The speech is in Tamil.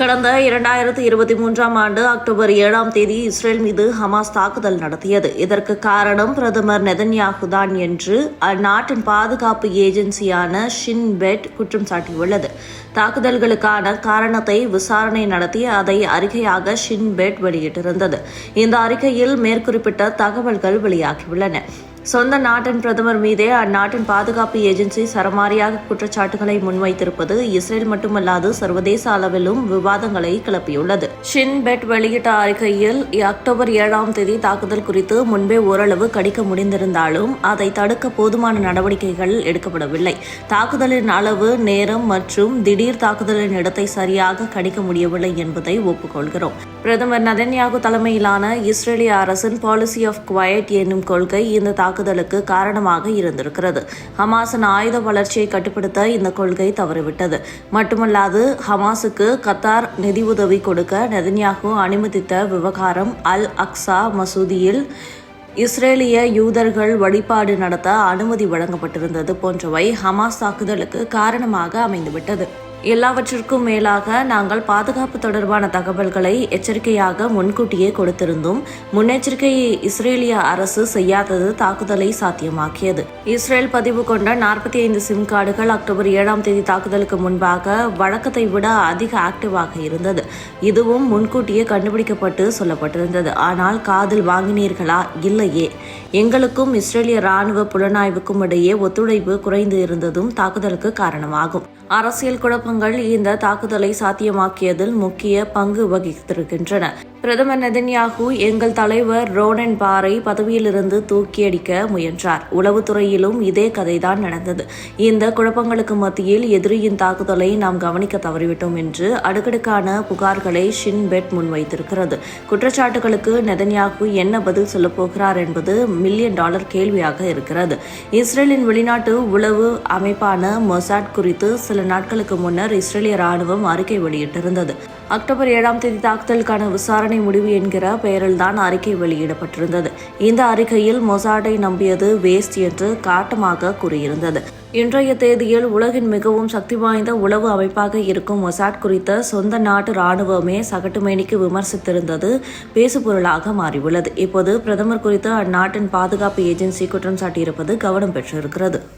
கடந்த இரண்டாயிரத்தி இருபத்தி மூன்றாம் ஆண்டு அக்டோபர் ஏழாம் தேதி இஸ்ரேல் மீது ஹமாஸ் தாக்குதல் நடத்தியது. இதற்கு காரணம் பிரதமர் நெதன்யாகு தான் என்று அந்நாட்டின் பாதுகாப்பு ஏஜென்சியான ஷின் பெட் குற்றம் சாட்டியுள்ளது. தாக்குதல்களுக்கான காரணத்தை விசாரணை நடத்தி அதை அறிக்கையாக ஷின் பெட் வெளியிட்டிருந்தது. இந்த அறிக்கையில் மேற்குறிப்பிட்ட தகவல்கள் வெளியாகியுள்ளன. சொந்த நாட்டின் பிரதமர் மீதே அந்நாட்டின் பாதுகாப்பு ஏஜென்சி சரமாரியாக குற்றச்சாட்டுகளை முன்வைத்திருப்பது இஸ்ரேல் மட்டுமல்லாது சர்வதேச அளவிலும் விவாதங்களை கிளப்பியுள்ளது. ஷின் பெட் வெளியிட்ட அறிக்கையில் அக்டோபர் ஏழாம் தேதி தாக்குதல் குறித்து முன்பே ஓரளவு கடிக்க முடிந்திருந்தாலும் அதை தடுக்க போதுமான நடவடிக்கைகள் எடுக்கப்படவில்லை. தாக்குதலின் அளவு நேரம் மற்றும் திடீர் தாக்குதலின் இடத்தை சரியாக கணிக்க முடியவில்லை என்பதை ஒப்புக்கொள்கிறோம். பிரதமர் நதன்யாகு தலைமையிலான இஸ்ரேலிய அரசின் பாலிசி ஆஃப் குவயட் என்னும் கொள்கை இந்த தாக்குதலுக்கு காரணமாக இருந்திருக்கிறது. ஹமாஸின் ஆயுத வளர்ச்சியை கட்டுப்படுத்த இந்த கொள்கை தவறிவிட்டது. மட்டுமல்லாது ஹமாஸுக்கு கத்தார் நிதியுதவி கொடுக்க நெதன்யாகு அனுமதித்த விவகாரம் அல் அக்ஸா மசூதியில் இஸ்ரேலிய யூதர்கள் வழிபாடு நடத்த அனுமதி வழங்கப்பட்டிருந்தது போன்றவை ஹமாஸ் தாக்குதலுக்கு காரணமாக அமைந்துவிட்டது. எல்லாவற்றிற்கும் மேலாக நாங்கள் பாதுகாப்பு தொடர்பான தகவல்களை எச்சரிக்கையாக முன்கூட்டியே கொடுத்திருந்தும் முன்னெச்சரிக்கை இஸ்ரேலிய அரசு செய்யாதது தாக்குதலை சாத்தியமாக்கியது. இஸ்ரேல் பதிவு கொண்ட நாற்பத்தி ஐந்து சிம் கார்டுகள் அக்டோபர் ஏழாம் தேதி தாக்குதலுக்கு முன்பாக வழக்கத்தை விட அதிக ஆக்டிவாக இருந்தது. இதுவும் முன்கூட்டியே கண்டுபிடிக்கப்பட்டு சொல்லப்பட்டிருந்தது. ஆனால் காதில் வாங்கினீர்களா? இல்லையே. எங்களுக்கும் இஸ்ரேலிய ராணுவ புலனாய்வுக்கும் இடையே ஒத்துழைப்பு குறைந்து இருந்ததும் தாக்குதலுக்கு காரணமாகும். அரசியல் குழப்பங்கள் இந்த தாக்குதலை சாத்தியமாக்கியதில் முக்கிய பங்கு வகித்திருக்கின்றன. பிரதமர் நெதன்யாகு எங்கள் தலைவர் ரோனன் பாரை பதவியிலிருந்து தூக்கியடிக்க முயன்றார். உளவுத்துறையிலும் இதே கதைதான் நடந்தது. இந்த குழப்பங்களுக்கு மத்தியில் எதிரியின் தாக்குதலை நாம் கவனிக்க தவறிவிட்டோம் என்று அடுக்கடுக்கான புகார்களை ஷின்பெட் முன்வைத்திருக்கிறது. குற்றச்சாட்டுகளுக்கு நெதன்யாகு என்ன பதில் சொல்லப்போகிறார் என்பது மில்லியன் டாலர் கேள்வியாக இருக்கிறது. இஸ்ரேலின் வெளிநாட்டு உளவு அமைப்பான மொசாட் குறித்து சில நாட்களுக்கு முன்னர் இஸ்ரேலிய ராணுவம் அறிக்கை வெளியிட்டிருந்தது. அக்டோபர் ஏழாம் தேதி தாக்குதலுக்கான விசாரணை முடிவு என்கிற பெயரில்தான் அறிக்கை வெளியிடப்பட்டிருந்தது. இந்த அறிக்கையில் மொசாடை நம்பியது வேஸ்ட் என்று காட்டமாக கூறியிருந்தது. இன்றைய தேதியில் உலகின் மிகவும் சக்தி வாய்ந்த உளவு அமைப்பாக இருக்கும் மொசாட் குறித்த சொந்த நாட்டு ராணுவமே சகட்டுமேனிக்கு விமர்சித்திருந்தது பேசுபொருளாக மாறியுள்ளது. இப்போது பிரதமர் குறித்து அந்நாட்டின் பாதுகாப்பு ஏஜென்சி குற்றம் சாட்டியிருப்பது கவனம் பெற்றிருக்கிறது.